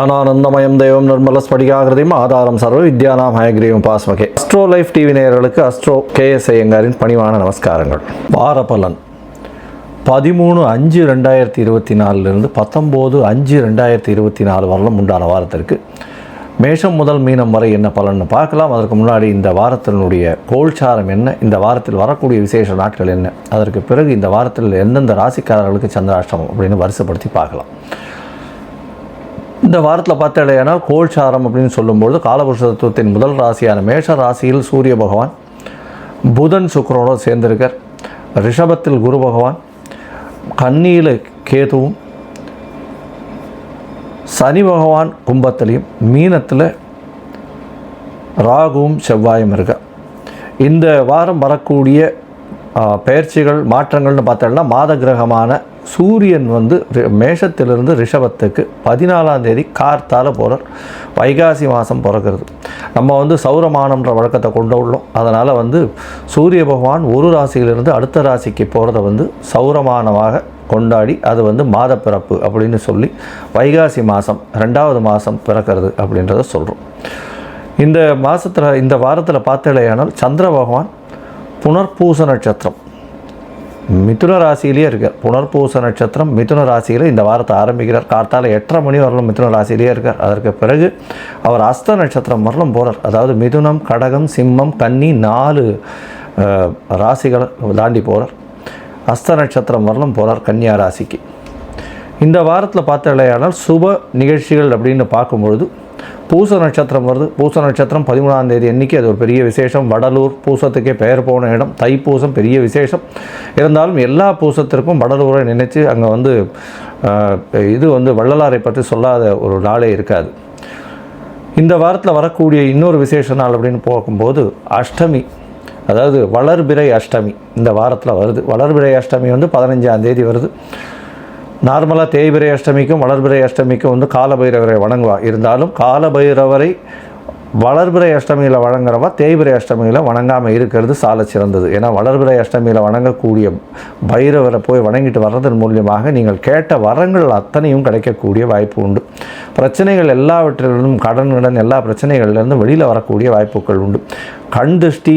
ஞானானந்தமயம் தெய்வம் நிர்மல ஸ்படிகாகிருதியும் ஆதாரம் சர்வ வித்யானாம் ஹயக்ரீவம் பாஸ்மகே. அஸ்ட்ரோ லைஃப் டிவி நேயர்களுக்கு அஸ்ட்ரோ கே எஸ் ஐயங்காரின் பணிவான நமஸ்காரங்கள். வார பலன் பதிமூணு அஞ்சு ரெண்டாயிரத்தி இருபத்தி நாலுலேருந்து பத்தொம்போது அஞ்சு ரெண்டாயிரத்தி இருபத்தி நாலு வரலும் உண்டான வாரத்திற்கு மேஷம் முதல் மீனம் வரை என்ன பலன்னு பார்க்கலாம். அதற்கு முன்னாடி இந்த வாரத்தினுடைய கோல்சாரம் என்ன? இந்த வாரத்தில் வரக்கூடிய விசேஷ நாட்கள் என்ன? அதற்கு பிறகு இந்த வாரத்தில் எந்தெந்த ராசிக்காரர்களுக்கு சந்திராஷ்டமம் அப்படின்னு வரிசைப்படுத்தி பார்க்கலாம். இந்த வாரத்தில் பார்த்தாலேயானால் கோல்சாரம் அப்படின்னு சொல்லும்பொழுது காலபுருஷ தத்துவத்தின் முதல் ராசியான மேஷ ராசியில் சூரிய பகவான் புதன் சுக்கிரனோடு சேர்ந்திருக்கார். ரிஷபத்தில் குரு பகவான் கன்னியில் கேதுவும் சனி பகவான் கும்பத்திலையும் மீனத்தில் ராகுவும் செவ்வாயும் இருக்க இந்த வாரம் வரக்கூடிய பெயர்ச்சிகள் மாற்றங்கள்னு பார்த்தோம்னா மாத கிரகமான சூரியன் வந்து மேஷத்திலிருந்து ரிஷபத்துக்கு பதினாலாம் தேதி கார்த்தால் போகிறார் வைகாசி மாதம் பிறக்கிறது. நம்ம வந்து சௌரமானம்ன்ற வழக்கத்தை கொண்டு உள்ளோம். அதனால் வந்து சூரிய பகவான் ஒரு ராசியிலிருந்து அடுத்த ராசிக்கு போகிறத வந்து சௌரமானமாக கொண்டாடி அது வந்து மாத பிறப்பு அப்படின்னு சொல்லி வைகாசி மாதம் ரெண்டாவது மாதம் பிறக்கிறது அப்படின்றத சொல்கிறோம் இந்த மாதத்தில் இந்த வாரத்தில் பார்த்தலையானால் சந்திர பகவான் புனர்பூச நட்சத்திரம். மிதுன ராசியிலேயே இருக்கார். புனர்பூச நட்சத்திரம் மிதுன ராசியில் இந்த வாரத்தை ஆரம்பிக்கிறார். கார்த்தால எட்டரை மணி வரலும் மிதுன ராசியிலேயே இருக்கார். அதற்கு பிறகு அவர் அஸ்த நட்சத்திரம் வரலும் போகிறார் அதாவது மிதுனம் கடகம் சிம்மம் கன்னி நாலு ராசிகளை தாண்டி போகிறார் அஸ்த நட்சத்திரம் வரலும் போகிறார் கன்னியா ராசிக்கு. இந்த வாரத்தில் பார்த்தாலேயானால் சுப நிகழ்ச்சிகள் அப்படின்னு பார்க்கும்பொழுது பூச நட்சத்திரம் வருது. பூச நட்சத்திரம் பதிமூணாம் தேதி அன்னைக்கு அது ஒரு பெரிய விசேஷம். வடலூர் பூசத்துக்கே பெயர் போன இடம். தைப்பூசம் பெரிய விசேஷம். இருந்தாலும் எல்லா பூசத்திற்கும் வடலூரை நினைச்சு அங்கே வந்து இது வந்து வள்ளலாரை பற்றி சொல்லாத ஒரு நாளே இருக்காது. இந்த வாரத்தில் வரக்கூடிய இன்னொரு விசேஷ நாள் அப்படின்னு பார்க்கும்போது அஷ்டமி. அதாவது வளர்பிறை அஷ்டமி இந்த வாரத்தில் வருது. வளர்பிறை அஷ்டமி வந்து பதினஞ்சாம் தேதி வருது. நார்மலாக தேய்பிரை அஷ்டமிக்கும் வளர்பிரை அஷ்டமிக்கும் வந்து காலபைரவரை வணங்குவா. இருந்தாலும் காலபைரவரை வளர்பிறை அஷ்டமியில் வணங்குறவா தேய்பிறை அஷ்டமியில் வணங்காமல் இருக்கிறது சால சிறந்தது. ஏன்னா வளர்பிறை அஷ்டமியில் வணங்கக்கூடிய பைரவரை போய் வணங்கிட்டு வர்றதன் மூலியமாக நீங்கள் கேட்ட வரங்கள் அத்தனையும் கிடைக்கக்கூடிய வாய்ப்பு உண்டு. பிரச்சனைகள் எல்லாவற்றிலிருந்தும் கடன் கடன் எல்லா பிரச்சனைகள்லேருந்தும் வெளியில் வரக்கூடிய வாய்ப்புகள் உண்டு. கண் திருஷ்டி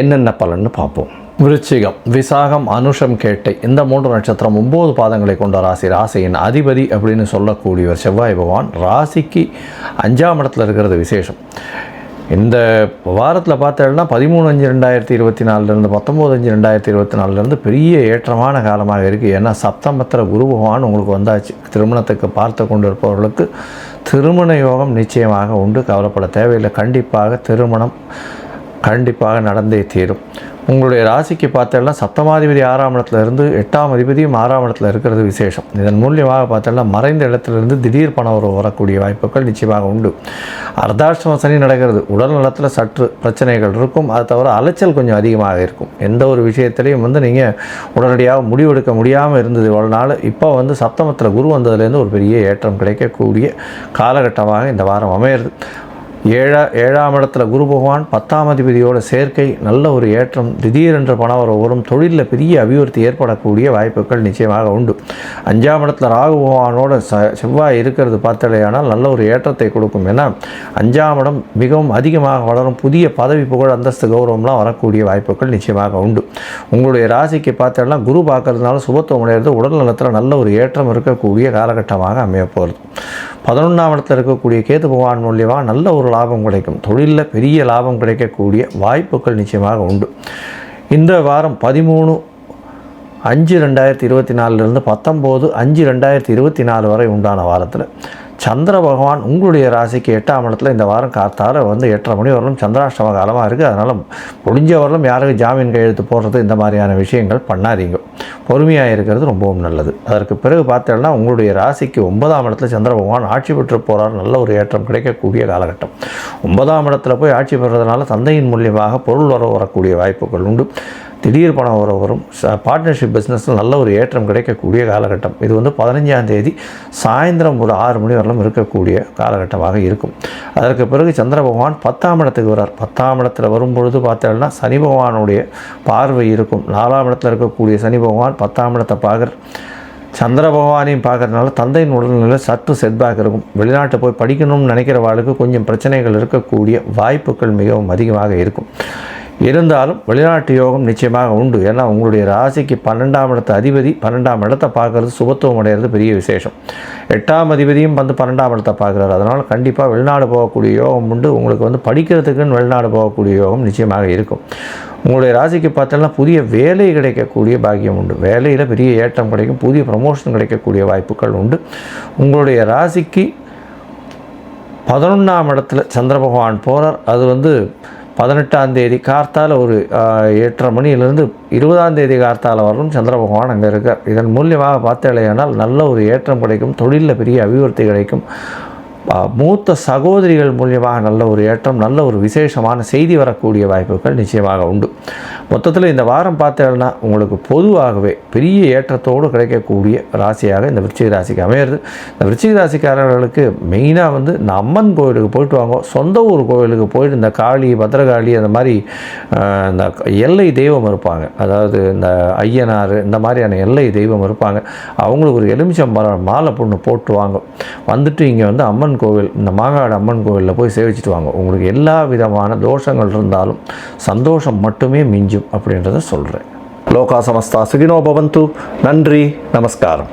என்னென்ன பலன்னு பார்ப்போம். விருச்சிகம் விசாகம் அனுஷம் கேட்டை இந்த மூன்று நட்சத்திரம் ஒம்பது பாதங்களை கொண்ட ராசி ராசியின் அதிபதி அப்படின்னு சொல்லக்கூடியவர் செவ்வாய் பகவான். ராசிக்கு அஞ்சாம் இடத்துல இருக்கிறது விசேஷம். இந்த வாரத்தில் பார்த்தோம்னா பதிமூணு அஞ்சு ரெண்டாயிரத்தி இருபத்தி நாலுலேருந்து பத்தொம்போது அஞ்சு ரெண்டாயிரத்தி இருபத்தி நாலுலேருந்து பெரிய ஏற்றமான காலமாக இருக்குது ஏன்னா சப்தமத்திர குரு பகவான் உங்களுக்கு வந்தாச்சு. திருமணத்துக்கு பார்த்து கொண்டு இருப்பவர்களுக்கு திருமண யோகம் நிச்சயமாக உண்டு. கவலைப்பட தேவையில்லை. கண்டிப்பாக திருமணம் கண்டிப்பாக நடந்தே தீரும். உங்களுடைய ராசிக்கு பார்த்தோம்னா சப்தமாதிபதி ஆறாம் இடத்துல இருந்து எட்டாம் அதிபதியும் ஆறாம் இடத்துல இருக்கிறது விசேஷம். இதன் மூலியமாக பார்த்தோம்னா மறைந்த இடத்துலேருந்து திடீர் பணம் ஒரு வரக்கூடிய வாய்ப்புகள் நிச்சயமாக உண்டு. அர்த்தாஷ்டம சனி நடக்கிறது. உடல் நலத்தில் சற்று பிரச்சனைகள் இருக்கும். அதை தவிர அலைச்சல் கொஞ்சம் அதிகமாக இருக்கும். எந்த ஒரு விஷயத்திலையும் வந்து நீங்கள் உடனடியாக முடிவெடுக்க முடியாமல் இருந்தது. இவ்வளோ நாள் இப்போ வந்து சப்தமத்தில் குரு வந்ததுலேருந்து ஒரு பெரிய ஏற்றம் கிடைக்கக்கூடிய காலகட்டமாக இந்த வாரம் அமையிறது. ஏழா ஏழாம் இடத்துல குரு பகவான் பத்தாம் அதிபதியோட சேர்க்கை நல்ல ஒரு ஏற்றம் திடீரென்ற பணம் வரும். தொழிலில் பெரிய அபிவிருத்தி ஏற்படக்கூடிய வாய்ப்புகள் நிச்சயமாக உண்டு. அஞ்சாம் இடத்துல ராகு பகவானோட ச செவ்வாய் இருக்கிறது பார்த்தலையானால் நல்ல ஒரு ஏற்றத்தை கொடுக்கும். ஏன்னா அஞ்சாம் இடம் மிகவும் அதிகமாக வளரும். புதிய பதவி புகழ் அந்தஸ்து கௌரவம்லாம் வரக்கூடிய வாய்ப்புகள் நிச்சயமாக உண்டு. உங்களுடைய ராசிக்கு பார்த்தோம்னா குரு பார்க்கறதுனால சுபத்துவம் அடைகிறது உடல் நலத்தில் நல்ல ஒரு ஏற்றம் இருக்கக்கூடிய காலகட்டமாக அமையப்போகிறது பதினொன்றாம் இடத்துல இருக்கக்கூடிய கேது பகவான் மூலியமாக நல்ல ஒரு லாபம் கிடைக்கும். தொழிலில் பெரிய லாபம் கிடைக்கக்கூடிய வாய்ப்புகள் நிச்சயமாக உண்டு. இந்த வாரம் பதிமூணு அஞ்சு ரெண்டாயிரத்தி இருபத்தி நாலுலேருந்து பத்தொம்போது அஞ்சு ரெண்டாயிரத்தி இருபத்தி நாலு வரை உண்டான வாரத்தில் சந்திர பகவான் உங்களுடைய ராசிக்கு எட்டாம் இடத்துல இந்த வாரம் காத்தால் வந்து எட்டரை மணி வரலும் சந்திராஷ்டம காலமாக இருக்குது அதனால் முடிஞ்ச வரலும் யாருக்கு ஜாமீன் கையெழுத்து போடுறது இந்த மாதிரியான விஷயங்கள் பண்ணாதீங்க. பொறுமையாக இருக்கிறது ரொம்பவும் நல்லது. அதற்கு பிறகு பார்த்தோம்னா உங்களுடைய ராசிக்கு ஒன்பதாம் இடத்துல சந்திர பகவான் ஆட்சி பெற்று போகிறார் நல்ல ஒரு ஏற்றம் கிடைக்கக்கூடிய காலகட்டம். ஒன்பதாம் இடத்துல போய் ஆட்சி பெறுறதுனால தந்தையின் மூலியமாக பொருள் வர வரக்கூடிய வாய்ப்புகள் உண்டு. திடீர் பணம் வர வரும். பார்ட்னர்ஷிப் பிஸ்னஸில் நல்ல ஒரு ஏற்றம் கிடைக்கக்கூடிய காலகட்டம். இது வந்து பதினஞ்சாம் தேதி சாயந்தரம் ஒரு ஆறு மணி வரலும் இருக்கக்கூடிய காலகட்டமாக இருக்கும். அதற்கு பிறகு சந்திர பகவான் பத்தாம் இடத்துக்கு வரார் பத்தாம் இடத்துல வரும்பொழுது பார்த்தோம்னா சனி பகவானுடைய பார்வை இருக்கும். நாலாம் இடத்துல இருக்கக்கூடிய சனி பகவான் பத்தாம் இடத்தை பார்க்குற சந்திர பகவானையும் பார்க்குறதுனால தந்தையின் உடல்நிலை சற்று செட்பேக் இருக்கும். வெளிநாட்டு போய் படிக்கணும்னு நினைக்கிற வாழ்க்கை கொஞ்சம் பிரச்சனைகள் இருக்கக்கூடிய வாய்ப்புகள் மிகவும் அதிகமாக இருக்கும். இருந்தாலும் வெளிநாட்டு யோகம் நிச்சயமாக உண்டு. ஏன்னா உங்களுடைய ராசிக்கு பன்னெண்டாம் இடத்த அதிபதி பன்னெண்டாம் இடத்தை பார்க்கறது சுபத்துவம் அடைகிறது பெரிய விசேஷம். எட்டாம் அதிபதியும் வந்து பன்னெண்டாம் இடத்தை பார்க்குறாரு. அதனால் கண்டிப்பாக வெளிநாடு போகக்கூடிய யோகம் உண்டு. உங்களுக்கு வந்து படிக்கிறதுக்குன்னு வெளிநாடு போகக்கூடிய யோகம் நிச்சயமாக இருக்கும். உங்களுடைய ராசிக்கு பார்த்தோம்னா புதிய வேலை கிடைக்கக்கூடிய பாக்கியம் உண்டு. வேலையில் பெரிய ஏற்றம் கிடைக்கும். புதிய ப்ரமோஷன் கிடைக்கக்கூடிய வாய்ப்புகள் உண்டு. உங்களுடைய ராசிக்கு பதினொன்றாம் இடத்துல சந்திர பகவான் போகிறார் அது வந்து பதினெட்டாம் தேதி கார்த்தால் ஒரு எட்டரை மணியிலிருந்து இருபதாம் தேதி கார்த்தால வரலும் சந்திர பகவான் அங்கே இருக்கார். இதன் மூலியமாக பார்த்தேலையானால் நல்ல ஒரு ஏற்றம் கிடைக்கும் தொழிலில் பெரிய அபிவிருத்தி கிடைக்கும். மூத்த சகோதரிகள் மூலியமாக நல்ல ஒரு ஏற்றம் நல்ல ஒரு விசேஷமான செய்தி வரக்கூடிய வாய்ப்புகள் நிச்சயமாக உண்டு. மொத்தத்தில் இந்த வாரம் பார்த்தேன்னா உங்களுக்கு பொதுவாகவே பெரிய ஏற்றத்தோடு கிடைக்கக்கூடிய ராசியாக இந்த விருச்சிக ராசிக்கு அமையிறது. இந்த விருச்சிக ராசிக்காரர்களுக்கு மெயினாக வந்து இந்த அம்மன் கோயிலுக்கு போயிட்டு வாங்க. சொந்த ஊர் கோயிலுக்கு போயிட்டு இந்த காளி பத்திரகாளி அந்த மாதிரி இந்த எல்லை தெய்வம் இருப்பாங்க. அதாவது இந்த ஐயனார் இந்த மாதிரியான எல்லை தெய்வம் இருப்பாங்க. அவங்களுக்கு ஒரு எலுமிச்சம்பரம் மாலை பொண்ணு போட்டு வாங்க. வந்துட்டு இங்கே வந்து அம்மன் கோவில் இந்த மாங்காடு அம்மன் கோவிலில் போய் சேவிச்சுட்டு வாங்க. உங்களுக்கு எல்லா விதமான தோஷங்கள் இருந்தாலும் சந்தோஷம் மட்டுமே மிஞ்சும். அப்படின்றத சொல்கிறேன் லோகா சமஸ்தா சுகினோ பவந்து. நன்றி நமஸ்காரம்.